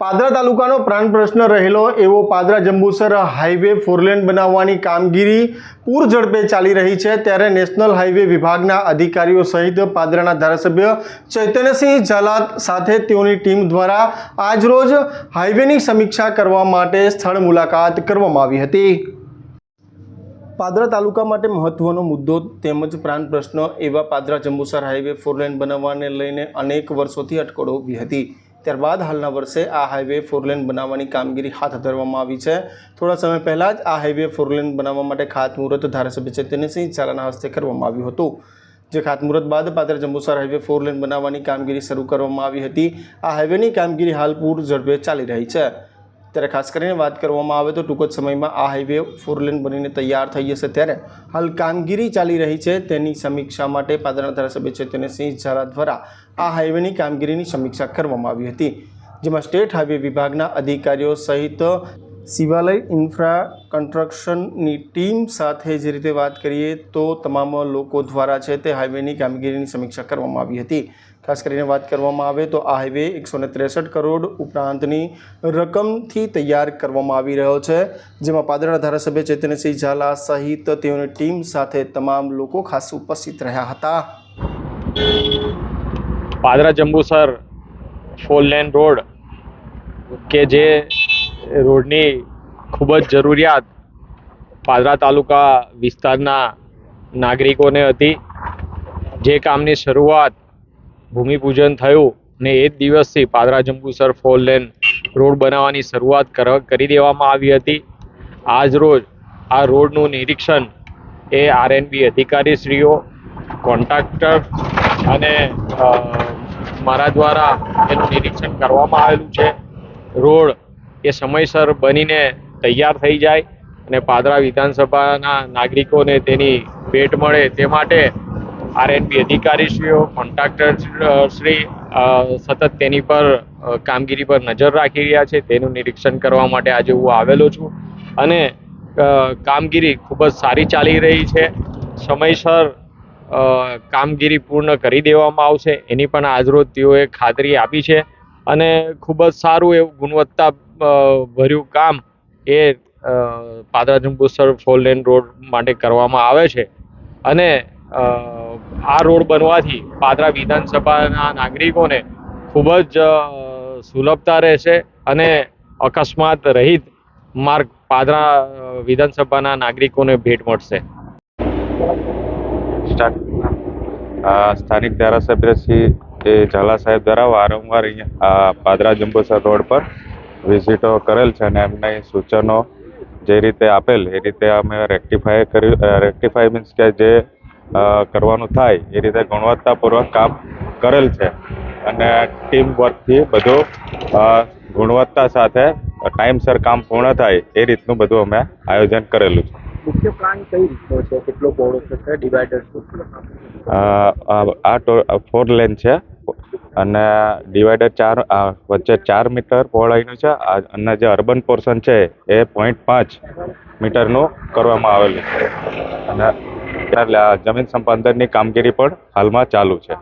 પાદરા તાલુકાનો પ્રાણ પ્રશ્ન રહેલો એવો પાદરા જંબુસર હાઈવે ફોરલેન બનાવવાની કામગીરી પૂર ઝડપે ચાલી રહી છે ત્યારે નેશનલ હાઈવે વિભાગના અધિકારીઓ સહિત પાદરાના ધારાસભ્ય ચૈતન્યસિંહ ઝાલાત સાથે તેઓની ટીમ દ્વારા આજરોજ હાઈવેની સમીક્ષા કરવા માટે સ્થળ મુલાકાત કરવામાં આવી હતી. પાદરા તાલુકા માટે મહત્વનો મુદ્દો તેમજ પ્રાણ પ્રશ્ન એવા Padra Jambusar highway four lane બનાવવાને લઈને અનેક વર્ષોથી અટકળો ઊભી હતી. ત્યારબાદ હાલના વર્ષે આ હાઈવે ફોરલેન બનાવવાની કામગીરી હાથ ધરવામાં આવી છે. થોડા સમય પહેલાં જ આ હાઈવે ફોરલેન બનાવવા માટે ખાતમુહૂર્ત ધારાસભ્ય ચૈતન્યસિંહ ઝાલાના હસ્તે કરવામાં આવ્યું હતું. જે ખાતમુહૂર્ત બાદ પાત્ર જંબુસર હાઈવે ફોર લેન બનાવવાની કામગીરી શરૂ કરવામાં આવી હતી. આ હાઈવેની કામગીરી હાલ પૂર ઝડપે ચાલી રહી છે. ત્યારે ખાસ કરીને વાત કરવામાં આવે તો ટૂંક જ સમયમાં આ હાઈવે ફોર લેન બનીને તૈયાર થઈ જશે. ત્યારે હાલ કામગીરી ચાલી રહી છે. તેની સમીક્ષા માટે પાદરના ધારાસભ્ય ચૈતન્યસિંહ ઝાલા દ્વારા આ હાઈવેની કામગીરીની સમીક્ષા કરવામાં આવી હતી, જેમાં સ્ટેટ હાઈવે વિભાગના અધિકારીઓ સહિત શિવાલય ઇન્ફ્રા કન્સ્ટ્રક્શનની ટીમ સાથે જે રીતે વાત કરીએ તો તમામ લોકો દ્વારા છે તે હાઈવેની કામગીરીની સમીક્ષા કરવામાં આવી હતી. ખાસ કરીને વાત કરવામાં આવે તો આ હાઈવે એકસો ત્રેસઠ કરોડ ઉપરાંતની રકમથી તૈયાર કરવામાં આવી રહ્યો છે, જેમાં પાદરના ધારાસભ્ય ચેતનસિંહ ઝાલા સહિત તેઓની ટીમ સાથે તમામ લોકો ખાસ ઉપસ્થિત રહ્યા હતા. Padra Jambusar four lane road કે જે રોડની ખૂબ જ જરૂરિયાત પાદરા તાલુકા વિસ્તારના નાગરિકોને હતી. જે કામની શરૂઆત ભૂમિપૂજન થયું ને એ જ દિવસથી Padra Jambusar four lane road બનાવવાની શરૂઆત કર- દેવામાં આવી હતી. આજ રોજ આ રોડનું નિરીક્ષણ એ આરએનબી અધિકારીશ્રીઓ, કોન્ટ્રાક્ટર અને મારા દ્વારા એનું નિરીક્ષણ કરવામાં આવેલું છે. રોડ એ સમયસર બનીને તૈયાર થઈ જાય અને પાદરા વિધાનસભાના નાગરિકોને તેની ભેટ મળે તે માટે આરએનપી અધિકારીશ્રીઓ કોન્ટ્રાક્ટર શ્રી સતત તેની પર કામગીરી પર નજર રાખી રહ્યા છે. તેનું નિરીક્ષણ કરવા માટે આજે હું આવેલો છું અને કામગીરી ખૂબ જ સારી ચાલી રહી છે. સમયસર કામગીરી પૂર્ણ કરી દેવામાં આવશે. એની પણ આજરોજ તેઓએ ખાતરી આપી છે અને ખૂબ જ સારું એવું ગુણવત્તા ભર્યું કામ એ Padra Jambusar four lane road માટે કરવામાં આવે છે. અને આ રોડ બનવાથી પાદરા વિધાનસભાના નાગરિકોને ખૂબ જ સુલભતા રહેશે અને અકસ્માત રહિત માર્ગ પાદરા વિધાનસભાના નાગરિકોને ભેટ મળશે. સ્થાનિક ધારાસભ્ય શ્રી ઝાલા સાહેબ દ્વારા વારંવાર અહીંયા પાદરા જંબુસર રોડ પર વિઝિટો કરેલ છે અને એમને સૂચનો જે રીતે આપેલ એ રીતે અમે રેક્ટિફાય કર્યું રેક્ટિફાય મીન્સ કે જે કરવાનું થાય એ રીતે ગુણવત્તાપૂર્વક કામ કરેલ છે. અને ટીમ વર્કથી બધું ગુણવત્તા સાથે ટાઈમસર કામ પૂર્ણ થાય એ રીતનું બધું અમે આયોજન કરેલું છે. મુખ્ય પ્લાન કઈ રીતનો છે? કેટલો પહોળો થશે ડિવાઈડર શું આ ફોર લેન છે. અને ડિવાઈડર ચાર વચ્ચે ચાર મીટર પહોળાઈનું છે. અને જે અર્બન પોર્શન છે, એ પોઈન્ટ પાંચ મીટરનું કરવામાં આવેલું છે. અને જમીન સંપાદનની કામગીરી પણ હાલમાં ચાલુ છે.